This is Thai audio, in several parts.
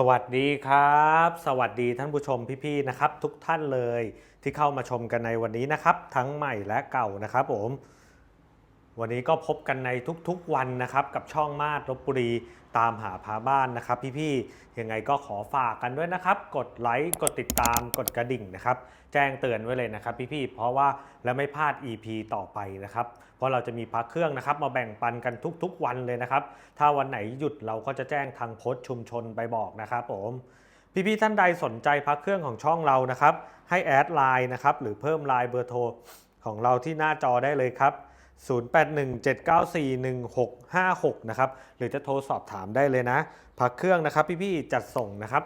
สวัสดีครับ สวัสดีท่านผู้ชมพี่ๆนะครับ ทุกท่านเลยที่เข้ามาชมกันในวันนี้นะครับ ทั้งใหม่และเก่านะครับผม วันนี้ก็พบกันในทุกๆวันนะครับ กับช่องมาดลบบุรีตามหาพาบ้านนะครับ พี่ๆยังไงก็ขอฝากกันด้วยนะครับ กดไลค์กดติดตามกดกระดิ่งนะครับ แจ้งเตือนไว้เลยนะครับ พี่ๆเพราะว่าแล้วไม่พลาด EP ต่อไปนะครับ เพราะเราจะมีพักเครื่องนะครับ มาแบ่งปันกันทุกๆวันเลยนะครับ ถ้าวันไหนหยุดเราก็จะแจ้งทางโพสต์ชุมชนไปบอกนะครับผมพี่ๆท่านใดสนใจพักเครื่องของช่องเรานะครับ ให้แอดไลน์นะครับหรือเพิ่มไลน์เบอร์โทรของเราที่หน้าจอได้เลยครับ 0817941656 นะครับ หรือจะโทรสอบถามได้เลยนะ พักเครื่องนะครับพี่ๆจัดส่งนะครับ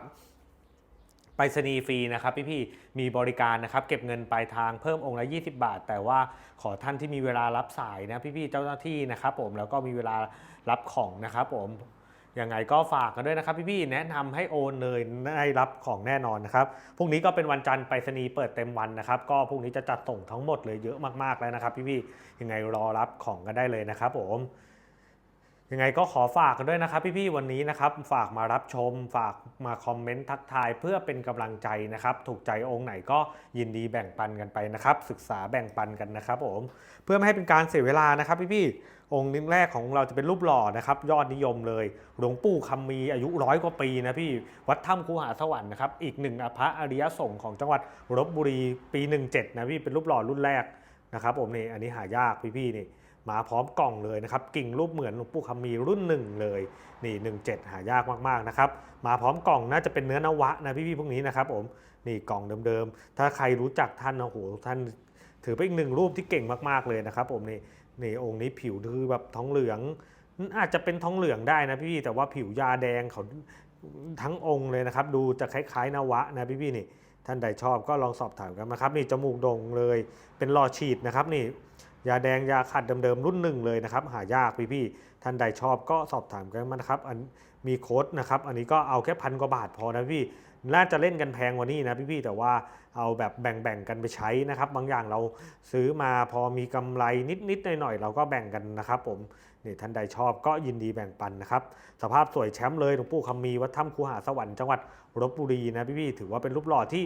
ไปรษณีย์ฟรีนะครับพี่ๆมีบริการนะครับเก็บเงินปลายทางเพิ่มองค์ละ 20 บาท แต่ว่าขอท่านที่มีเวลารับสายนะพี่ๆเจ้าหน้าที่นะครับผมแล้วก็มีเวลารับของนะครับผม ยังไงก็ฝากกันด้วยนะครับพี่ๆแนะนำให้โอนเลยได้รับของแน่นอนนะครับพรุ่งนี้ก็เป็นวันจันทร์ไปรษณีย์เปิดเต็มวันนะครับ ก็พรุ่งนี้จะจัดส่งทั้งหมดเลยเยอะมากๆแล้วนะครับพี่ๆยังไงรอรับของกันได้เลยนะครับผม ยังไงก็ขอฝากกันด้วยนะครับพี่ๆวันนี้นะครับฝากมารับชม ฝากมาคอมเมนต์ทักทายเพื่อเป็นกำลังใจนะครับ ถูกใจองค์ไหนก็ยินดีแบ่งปันกันไปนะครับ ศึกษาแบ่งปันกันนะครับผมเพื่อไม่ให้เป็นการเสียเวลานะครับพี่ๆองค์แรกของเราจะเป็นรูปหล่อนะครับ ยอดนิยมเลย หลวงปู่คำมีอายุร้อยกว่าปีนะพี่วัดถ้ำคูหาสวรรค์นะครับอีกหนึ่งพระอริยสงฆ์ของจังหวัดลบบุรีปี 17นะพี่เป็นรูปหล่อรุ่นแรกนะครับผมนี่อันนี้หายากพี่ๆนี่ มาพร้อมกล่องเลยนะครับกิ่งรูปเหมือนหลวงปู่คำมีรุ่นหนึ่งเลยนี่ 17 หายากมากๆนะครับมาพร้อมกล่องน่าจะเป็นเนื้อนวะนะพี่ๆพวกนี้นะครับผมนี่กล่องเดิมๆ ถ้าใครรู้จักท่านโอ้โหท่านถือเป็นอีกหนึ่งรูปที่เก่งมากๆเลยนะครับผมนี่นี่องค์นี้ผิวคือแบบทองเหลือง อาจจะเป็นทองเหลืองได้นะพี่ๆแต่ว่าผิวยาแดงเขาทั้งองค์เลยนะครับ ดูจะคล้ายๆนวะนะพี่ๆนี่ ท่านใดชอบก็ลองสอบถามกันนะครับ นี่จมูกโด่งเลยเป็นหลอฉีดนะครับนี่ ยาแดงยาขัดเดิมๆรุ่นหนึ่งเลยนะครับ หายากพี่ๆท่านใดชอบก็สอบถามกันมานะครับอันมีโค้ดนะครับ อันนี้ก็เอาแค่พันกว่าบาทพอนะพี่น่าจะเล่นกันแพงกว่านี้นะพี่ๆแต่ว่าเอาแบบแบ่งๆกันไปใช้นะครับ บางอย่างเราซื้อมาพอมีกำไรนิดๆหน่อยๆเราก็แบ่งกันนะครับ ผมนี่ท่านใดชอบก็ยินดีแบ่งปันนะครับสภาพสวยแชมป์เลยหลวงปู่คำมีวัดถ้ำคูหาสวรรค์จังหวัดลบบุรีนะพี่ๆถือว่าเป็นรูปหล่อที่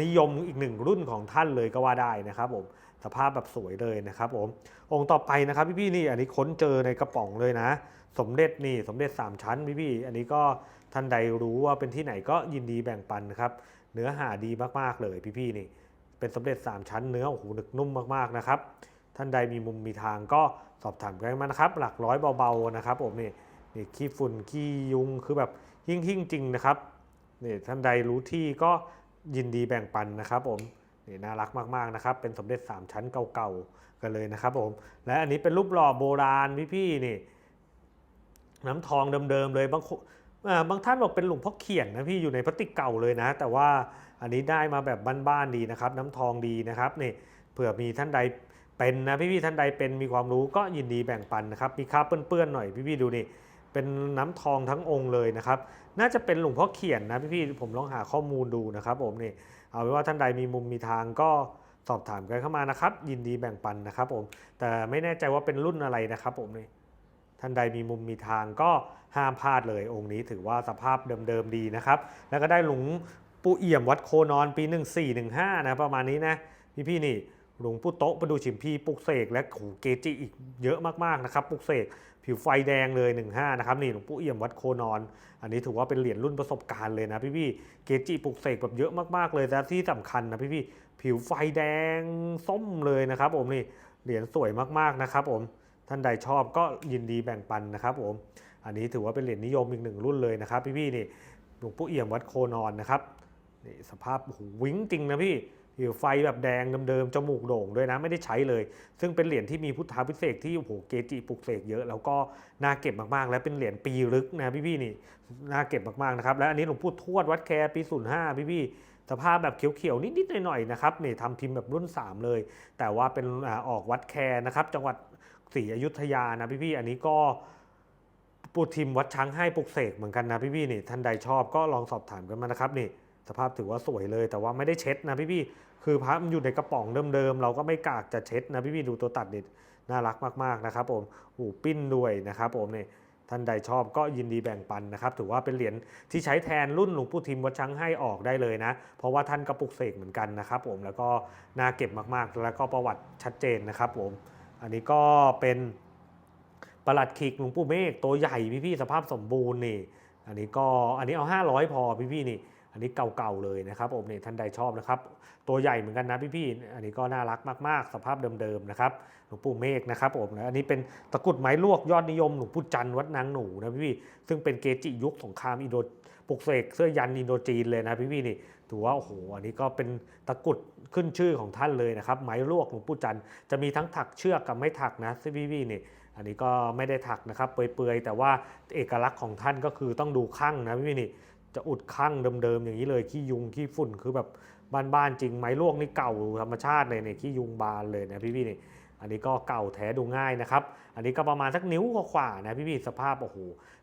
นิยมอีกหนึ่งรุ่นของท่านเลยก็ว่าได้นะครับผมสภาพแบบสวยเลยนะครับผมองค์ต่อไปนะครับพี่ๆนี่อันนี้ค้นเจอในกระป๋องเลยนะ สมเด็จนี่สมเด็จ 3 ชั้นพี่ๆอันนี้ก็ท่านใดรู้ว่าเป็นที่ไหนก็ยินดีแบ่งปันนะครับเนื้อหาดีมากๆเลยพี่ๆนี่ เป็นสมเด็จ 3 ชั้นเนื้อโอ้โหหนึกนุ่มมากๆนะครับท่านใดมีมุมมีทางก็สอบถามกันมานะครับ หลักร้อยเบาๆนะครับผมนี่นี่ขี้ฝุ่นขี้ยุงคือแบบหิ่งหิ่งๆจริงนะครับนี่ท่านใดรู้ที่ก็ ยินดีแบ่งปันนะครับผมนี่น่ารักมากๆนะครับ เป็นสมเด็จ 3 ชั้นเก่าๆกันเลยนะครับผม และอันนี้เป็นรูปหล่อโบราณพี่ๆนี่ น้ำทองเดิมๆเลยบางบางท่านบอกเป็นหลวงพ่อเขียนนะพี่อยู่ในพลาสติกเก่าเลยนะ แต่ว่าอันนี้ได้มาแบบบ้านๆดีนะครับ น้ำทองดีนะครับนี่เผื่อมีท่านใดเป็นนะพี่ๆท่านใดเป็นมีความรู้ก็ยินดีแบ่งปันนะครับมีคราบเปื้อนๆหน่อยพี่ๆดูนี่ เป็นน้ำทองทั้งองค์เลยนะครับ น่าจะเป็นหลวงพ่อเขียนนะพี่ๆผมลองหาข้อมูลดูนะครับ ผมนี่เอาเป็นว่าท่านใดมีมุมมีทางก็สอบถามกันเข้ามานะครับ ยินดีแบ่งปันนะครับผมแต่ไม่แน่ใจว่าเป็นรุ่นอะไรนะครับ ผมนี่ท่านใดมีมุมมีทางก็ห้ามพลาดเลย องค์นี้ถือว่าสภาพเดิมๆดีนะครับ แล้วก็ได้หลวงปู่เอี่ยมวัดโคนอนปี 1415นะประมาณนี้นะพี่ๆนี่ หลวงปู่โต๊ะประดูฉิมพีปลุกเสกและโหเกจิอีกเยอะมากๆนะครับปลุกเสกผิวไฟแดงเลย 15 นะครับนี่หลวงปู่เอี่ยมวัดโคนอน อันนี้ถือว่าเป็นเหรียญรุ่นประสบการณ์เลยนะพี่ๆเกจิปลุกเสกแบบเยอะมากๆเลยและที่สำคัญนะพี่ๆผิวไฟแดงส้มเลยนะครับผมนี่เหรียญสวยมากๆนะครับผมท่านใดชอบก็ยินดีแบ่งปันนะครับผมอันนี้ถือว่าเป็นเหรียญนิยมอีกหนึ่งรุ่นเลยนะครับ พี่ๆนี่หลวงปู่เอี่ยมวัดโคนอนนะครับนี่สภาพโอ้โหวิ้งจริงนะพี่ ผิวไฟแบบแดงเดิมๆจมูกโด่งด้วยนะ ไม่ได้ใช้เลย ซึ่งเป็นเหรียญที่มีพุทธาพิเศษที่โอ้โหเกจิปลุกเสกเยอะ แล้วก็น่าเก็บมากๆ และเป็นเหรียญปีลึกนะพี่ๆนี่น่าเก็บมากๆนะครับ และอันนี้หลวงปู่ทวดวัดแคปี 05 พี่ๆสภาพแบบเขียวๆนิดๆหน่อยๆนะครับนี่ทำพิมพ์แบบรุ่น 3 เลย แต่ว่าเป็นอออกวัดแคนะครับ จังหวัดศรีอยุธยานะพี่ๆอันนี้ก็ปูทิมวัดช้างให้ปลุกเสกเหมือนกันนะพี่ๆนี่ท่านใดชอบก็ลองสอบถามกันมานะครับนี่ สภาพถือว่าสวยเลยแต่ว่าไม่ได้เช็ดนะพี่ๆคือพระมันอยู่ในกระป๋องเดิมๆ เราก็ไม่กากจะเช็ดนะพี่ๆดูตัวตัดดิน่ารักมากๆนะครับผมหูปิ้นด้วยนะครับผมนี่ท่านใดชอบก็ยินดีแบ่งปันนะครับ ถือว่าเป็นเหรียญที่ใช้แทนรุ่นหลวงปู่ทิมวัดช้างให้ออกได้เลยนะ เพราะว่าท่านก็ปลุกเสกเหมือนกันนะครับผมแล้วก็น่าเก็บมากๆ แล้วก็ประวัติชัดเจนนะครับผมอันนี้ก็เป็นประหลัดขีกหลวงปู่เมฆตัวใหญ่พี่ๆสภาพสมบูรณ์นี่ อันนี้ก็อันนี้เอา 500 พอพี่ๆนี่ นนี้เก่าๆเลยนะครับผมเนี่ยท่านใดชอบนะครับ ตัวใหญ่เหมือนกันนะพี่ๆอันนี้ก็น่ารักมากๆ สภาพเดิมๆนะครับหลวงปู่เมฆนะครับผมนะอันนี้เป็นตะกรุดไม้ลวกยอดนิยมหลวงปู่จันทร์วัดนางหนูนะพี่ๆซึ่งเป็นเกจิยุคสงครามอินโดปลุกเสกเสื้อยันอินโดจีนเลยนะพี่ๆนี่ถือว่าโอ้โหอันนี้ก็เป็นตะกรุดขึ้นชื่อของท่านเลยนะครับไม้ลวกหลวงปู่จันทร์จะมีทั้งถักเชือกกับไม่ถักนะพี่ๆนี่อันนี้ก็ไม่ได้ถักนะครับเปื่อยๆแต่ว่าเอกลักษณ์ของท่านก็คือต้องดูข้างนะพี่นี่ จะอุดข้างเดิมๆอย่างนี้เลยขี้ยุงขี้ฝุ่นคือแบบบ้านๆจริงไม้ลวกนี่เก่าธรรมชาติเลยเนี่ยขี้ยุงบานเลยนะพี่ๆนี่อันนี้ก็เก่าแท้ดูง่ายนะครับ อันนี้ก็ประมาณสักนิ้วกว่าๆนะพี่ๆสภาพโอ้โห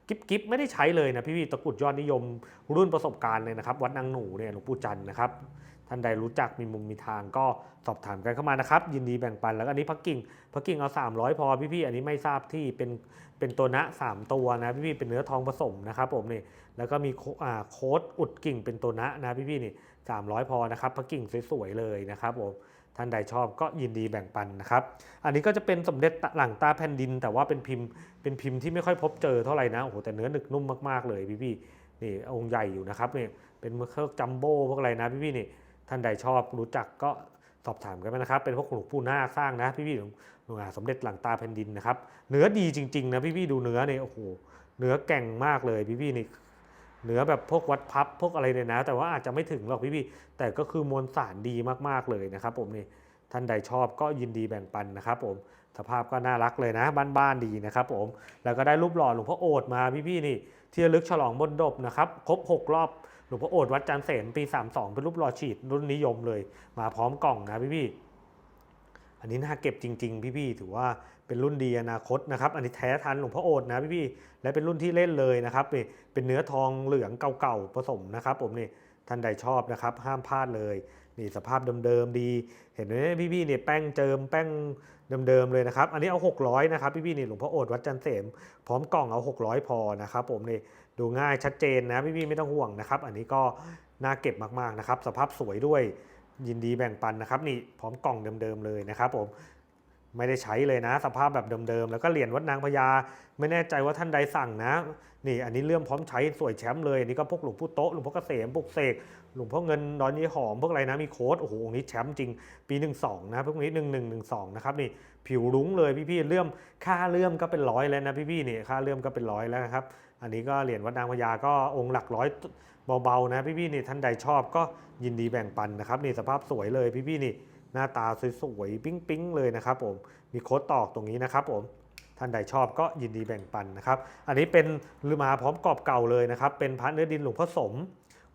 กิ๊บกิ๊บไม่ได้ใช้เลยนะพี่ๆตะกรุดยอดนิยมรุ่นประสบการณ์เลยนะครับวัดนางหนูเนี่ยหลวงปู่จันทร์นะครับท่านใดรู้จักมีมุมมีทางก็สอบถามกันเข้ามานะครับ ยินดีแบ่งปันแล้วอันนี้พักกิ่งพักกิ่งเอา 300 พอพี่ๆอันนี้ไม่ทราบที่เป็นเป็นตัวนะ 3 ตัวนะพี่ๆเป็นเนื้อทองผสมนะครับผมนี่ แล้วก็มีโค้ดอุดกิ่งเป็นตัวนะนะพี่ๆนี่300พอนะครับพักกิ่งสวยๆเลยนะครับผมท่านใดชอบก็ยินดีแบ่งปันนะครับ อันนี้ก็จะเป็นสมเด็จหลังตาแผ่นดิน แต่ว่าเป็นพิมพ์เป็นพิมพ์ที่ไม่ค่อยพบเจอเท่าไหร่นะโอ้โหแต่เนื้อหนึกนุ่มมากๆเลยพี่ๆนี่องค์ใหญ่อยู่นะครับนี่เป็นเครื่องจัมโบ้พวกอะไรนะพี่ๆนี่ท่านใดชอบรู้จักก็สอบถามกันมานะครับ เป็นพวกหลวงปู่นาสร้างนะพี่ๆหลวงหลงอ่าสมเด็จหลังตาแผ่นดินนะครับเนื้อดีจริงๆนะพี่ๆดูเนื้อเนี่ยโอ้โหเนื้อแก่งมากเลยพี่ๆนี่ เหนือแบบพวกวัดพับพวกอะไรเนี่ยนะ แต่ว่าอาจจะไม่ถึงหรอกพี่ๆแต่ก็คือมวลสารดีมากๆเลยนะครับผมนี่ท่านใดชอบก็ยินดีแบ่งปันนะครับผมสภาพก็น่ารักเลยนะบ้านๆดีนะครับผมแล้วก็ได้รูปหล่อหลวงพ่อโอษมาพี่ๆนี่ที่ระลึกฉลองบนดบนะครับครบหกรอบหลวงพ่อโอษวัดจันเสนปี 32 เป็นรูปหล่อฉีดรุ่นนิยมเลย มาพร้อมกล่องนะพี่ๆ อันนี้น่าเก็บจริง ๆ พี่ๆถือว่าเป็นรุ่นดีอนาคตนะครับ อันนี้แท้ทันหลวงพ่อโอษนะพี่ๆและเป็นรุ่นที่เล่นเลยนะครับนี่เป็นเนื้อทองเหลืองเก่าๆผสมนะครับผมนี่ท่านใดชอบนะครับ ห้ามพลาดเลยนี่สภาพเดิมๆดี เห็นไหมพี่ๆเนี่ยแป้งเจิมแป้งเดิมๆเลยนะครับ อันนี้เอา 600 นะครับ พี่ๆนี่หลวงพ่อโอษวัดจันทร์เสม พร้อมกล่องเอา 600 พอนะครับ ผมนี่ดูง่ายชัดเจนนะพี่ๆไม่ต้องห่วงนะครับ อันนี้ก็น่าเก็บมากๆนะครับ สภาพสวยด้วย ยินดีแบ่งปันนะครับนี่พร้อมกล่องเดิมๆเลยนะครับผมไม่ได้ใช้เลยนะ สภาพแบบเดิมๆแล้วก็เหรียญวัดนางพญาไม่แน่ใจว่าท่านใดสั่งนะ นี่อันนี้เลื่อมพร้อมใช้สวยแชมป์เลยอันนี้ก็พวกหลวงพ่อโต๊ะหลวงพ่อเกษมปลุกเสก หลวงพ่อเงินดอนยี่หอมพวกอะไรนะมีโค้ดโอ้โหองค์นี้แชมป์จริง ปี12นะพวกนี้1112นะครับนี่ผิวรุ้งเลยพี่ๆเลื่อมค่าเลื่อมก็เป็นร้อยแล้วนะพี่ๆนี่ค่าเลื่อมก็เป็นร้อยแล้วนะครับอันนี้ก็เหรียญวัดนางพญาก็องค์หลักร้อยเบาๆนะพี่ๆนี่ท่านใดชอบก็ยินดีแบ่งปันนะครับนี่สภาพสวยเลยพี่ๆนี่หน้าตาสวยๆปิ๊งๆเลยนะครับผมมีโค้ดตอกตรงนี้นะครับผมท่านใดชอบก็ยินดีแบ่งปันนะครับ อันนี้เป็นลือมาพร้อมกรอบเก่าเลยนะครับ เป็นพระเนื้อดินหลวงพ่อสม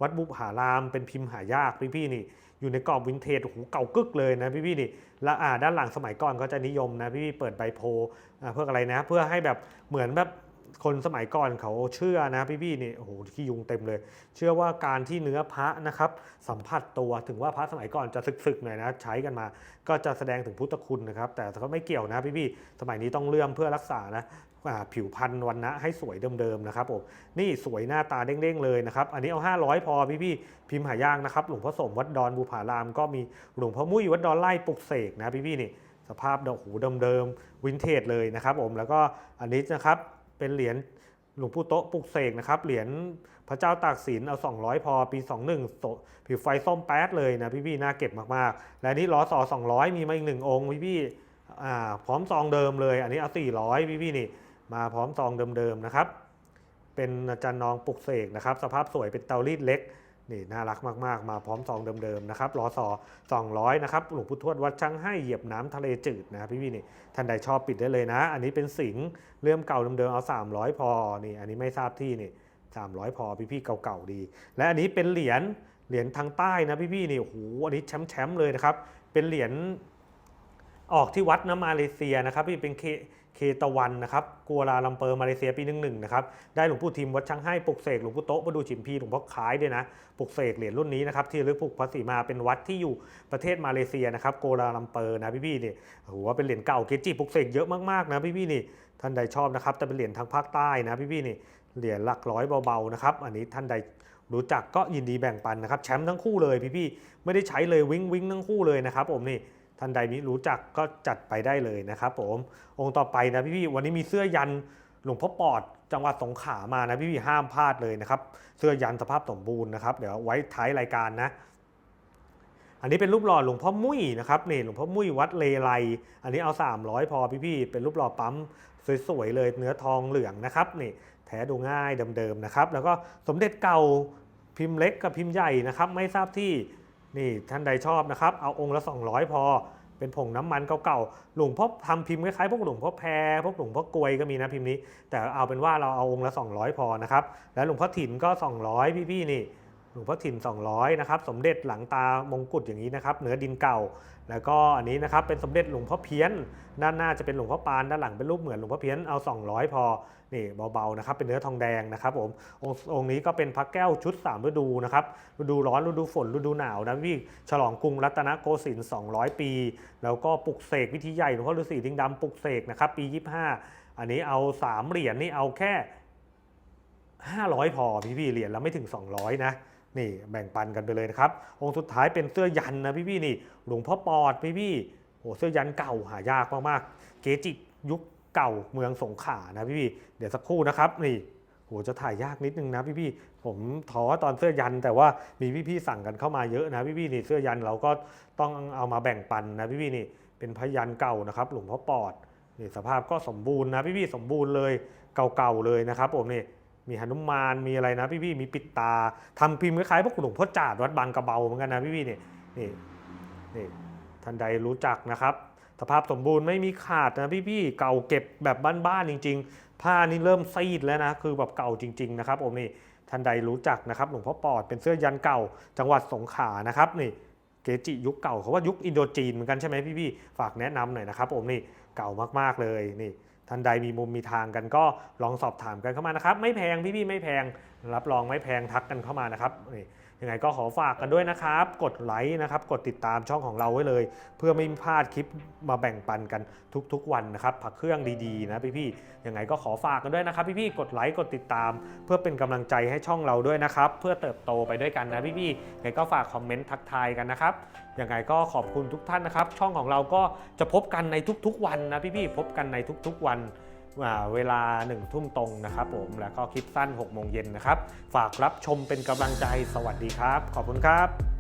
วัดบุหารามเป็นพิมพ์หายากพี่ๆนี่ อยู่ในกรอบวินเทจโอ้โหเก่ากึกเลยนะพี่ๆนี่และอ่าด้านหลังสมัยก่อนก็จะนิยมนะพี่ๆเปิดใบโพเพื่ออะไรนะ เพื่อให้แบบเหมือนแบบคนสมัยก่อนเขาเชื่อนะพี่ๆนี่โอ้โหขี้ยุงเต็มเลย เชื่อว่าการที่เนื้อพระนะครับสัมผัสตัวถึงว่าพระสมัยก่อนจะสึกๆหน่อยนะใช้กันมา ก็จะแสดงถึงพุทธคุณนะครับ แต่ก็ไม่เกี่ยวนะพี่ๆสมัยนี้ต้องเลื่อมเพื่อรักษานะอ่า ผิวพรรณวันนะให้สวยเดิมๆนะครับผมนี่สวยหน้าตาเด้งๆเลยนะครับ อันนี้เอา 500 พอพี่ๆพิมพ์หายากนะครับ หลวงพ่อสมวัดดอนบูผาราม ก็มีหลวงพ่อมุ้ยวัดดอนไล่ปลุกเสกนะพี่ๆนี่สภาพดอกหูเดิมๆวินเทจเลยนะครับผมแล้วก็อันนี้นะครับเป็นเหรียญหลวงปู่โต๊ะปลุกเสกนะครับเหรียญพระเจ้าตากสินเอา 200 พอปี 21ผิวไฟส้มแป๊ดเลยนะพี่ๆน่าเก็บมากๆ และนี่ล้อสอ200 มีมาอีกหนึ่งองค์พี่ๆอ่พร้อมซองเดิมเลย อันนี้เอา 400 พี่ๆนี่ มาพร้อมซองเดิมๆนะครับ เป็นอาจารย์นองปลุกเสกนะครับ สภาพสวยเป็นเตารีดเล็กนี่น่ารักมากๆ มาพร้อมซองเดิมๆนะครับล้อสอ200 นะครับ หลวงปู่ทวดวัดช่างให้เหยียบน้ำทะเลจืดนะพี่ๆนี่ท่านใดชอบปิดได้เลยนะ อันนี้เป็นสิงเลื่อมเก่าเดิมๆเอา 300 พอนี่อันนี้ไม่ทราบที่นี่300 พอพี่ๆเก่าๆดี และอันนี้เป็นเหรียญเหรียญทางใต้นะพี่ๆนี่โอ้โหอันนี้แชมป์ๆเลยนะครับเป็นเหรียญออกที่วัดนะมาเลเซียนะครับพี่เป็น เคตะวันนะครับกัวลาลัมเปอร์มาเลเซียปีหนึ่งหนึ่งนะครับ ได้หลวงปู่ทิมวัดช่างให้ปลุกเสกหลวงปู่โต๊ะประดูฉิมพีหลวงพ่อคล้ายด้วยนะ ปลุกเสกเหรียญรุ่นนี้นะครับที่ลึกปลุกพระศรีมาเป็นวัดที่อยู่ประเทศมาเลเซียนะครับโกลาลัมเปอร์นะพี่ๆนี่โอ้โหว่าเป็นเหรียญเก่าเกจิปลุกเสกเยอะมากๆนะพี่ๆนี่ ท่านใดชอบนะครับแต่เป็นเหรียญทางภาคใต้นะพี่ๆนี่ เหรียญหลักร้อยเบาๆนะครับ อันนี้ท่านใดรู้จักก็ยินดีแบ่งปันนะครับแชมป์ทั้งคู่เลยพี่ๆไม่ได้ใช้เลยวิ้งวิ้งทั้งคู่เลยนะครับผมนี่ ท่านใดมิรู้จักก็จัดไปได้เลยนะครับผมองค์ต่อไปนะพี่ๆวันนี้มีเสื้อยันหลวงพ่อปอดจังหวัดสงขลามานะพี่ๆห้ามพลาดเลยนะครับเสื้อยันสภาพสมบูรณ์นะครับ เดี๋ยวไว้ท้ายรายการนะ อันนี้เป็นรูปหล่อหลวงพ่อมุ้ยนะครับนี่หลวงพ่อมุ้ยวัดเลไลอันนี้เอา 300 พอพี่ๆเป็นรูปหล่อปั๊มสวยๆเลยเนื้อทองเหลืองนะครับนี่แท้ดูง่ายเดิมๆนะครับ แล้วก็สมเด็จเก่าพิมพ์เล็กกับพิมพ์ใหญ่นะครับ ไม่ทราบที่ นี่ท่านใดชอบนะครับ เอาองค์ละ 200 พอ เป็นผงน้ำมันเก่าๆ หลวงพ่อทำพิมพ์คล้ายๆพวกหลวงพ่อแพรพวกหลวงพ่อกลวยก็มีนะพิมพ์นี้ แต่เอาเป็นว่าเราเอาองค์ละ 200 พอนะครับ แล้วหลวงพ่อถิ่นก็ 200 พี่ๆนี่ หลวงพ่อถิ่น 200 นะครับ สมเด็จหลังตามงกุฎอย่างนี้นะครับ เหนือดินเก่า แล้วก็อันนี้นะครับ เป็นสมเด็จหลวงพ่อเพี้ยน ด้านหน้าจะเป็นหลวงพ่อปาน ด้านหลังเป็นรูปเหมือนหลวงพ่อเพี้ยน เอา 200 พอ นี่เบาๆนะครับ เป็นเนื้อทองแดงนะครับผม องค์องนี้ก็เป็นพระแก้วชุด 3 ฤดูนะครับ ฤดูร้อน ฤดูฝน ฤดูหนาวนะพี่ ฉลองกรุงรัตนโกสินทร์ 200 ปี แล้วก็ปลุกเสกวิธีใหญ่หลวงพ่อฤาษีลิงดำปลุกเสกนะครับ ปี 25 อันนี้เอา 3 เหรียญนี่เอาแค่ 500 พอพี่ๆเหรียญแล้วไม่ถึง 200 นะ นี่แบ่งปันกันไปเลยนะครับ องค์สุดท้ายเป็นเสื้อยันนะพี่ๆนี่ หลวงพ่อปอดพี่ๆโอ้เสื้อยันเก่าหายากมากๆ เกจิยุคเก่าเมืองสงขลานะพี่ๆเดี๋ยวสักครู่นะครับนี่โหจะถ่ายยากนิดนึงนะพี่ๆผมท้อตอนเสื้อยันแต่ว่ามีพี่ๆสั่งกันเข้ามาเยอะนะพี่ๆนี่เสื้อยันเราก็ต้องเอามาแบ่งปันนะพี่ๆนี่เป็นพยันเก่านะครับ หลวงพ่อปอดนี่สภาพก็สมบูรณ์นะพี่ๆสมบูรณ์เลยเก่าๆเลยนะครับผมนี่ มีหนุมานมีอะไรนะพี่ๆมีปิดตาทำพิมพ์คล้ายๆพวกหลวงพ่อจาดวัดบางกระเบาเหมือนกันนะพี่ๆเนี่ยนี่นี่ท่านใดรู้จักนะครับ สภาพสมบูรณ์ไม่มีขาดนะพี่ๆเก่าเก็บแบบบ้านๆจริง ๆ ผ้านี่เริ่มซีดแล้วนะคือแบบเก่าจริง ๆ นะครับผมนี่ท่านใดรู้จักนะครับหลวงพ่อปอดเป็นเสื้อยันเก่า จังหวัดสงขลานะครับนี่เกจิยุคเก่าเขาว่ายุคอินโดจีนเหมือนกันใช่ไหมพี่ๆฝากแนะนำหน่อยนะครับผมนี่เก่ามากๆเลยนี่ ท่านใดมีมุมมีทางกันก็ลองสอบถามกันเข้ามานะครับ ไม่แพงพี่ๆไม่แพง รับรองไม่แพงทักกันเข้ามานะครับนี่ ยังไงก็ขอฝากกันด้วยนะครับ กดไลค์นะครับ กดติดตามช่องของเราไว้เลย เพื่อไม่พลาดคลิปมาแบ่งปันกันทุกๆวันนะครับผักเครื่องดีๆ นะพี่ๆยังไงก็ขอฝากกันด้วยนะครับ พี่ๆกดไลค์กดติดตาม เพื่อเป็นกำลังใจให้ช่องเราด้วยนะครับ เพื่อเติบโตไปด้วยกันนะพี่ๆยังไงก็ฝากคอมเมนต์ทักทายกันนะครับยังไงก็ขอบคุณทุกท่านนะครับ ช่องของเราก็จะพบกันในทุกๆวันนะพี่ๆพบกันในทุกๆวัน เวลา1ทุ่มตรงนะครับผมแล้วก็คลิปสั้น6โมงเย็นนะครับ ฝากรับชมเป็นกำลังใจสวัสดีครับ ขอบคุณครับ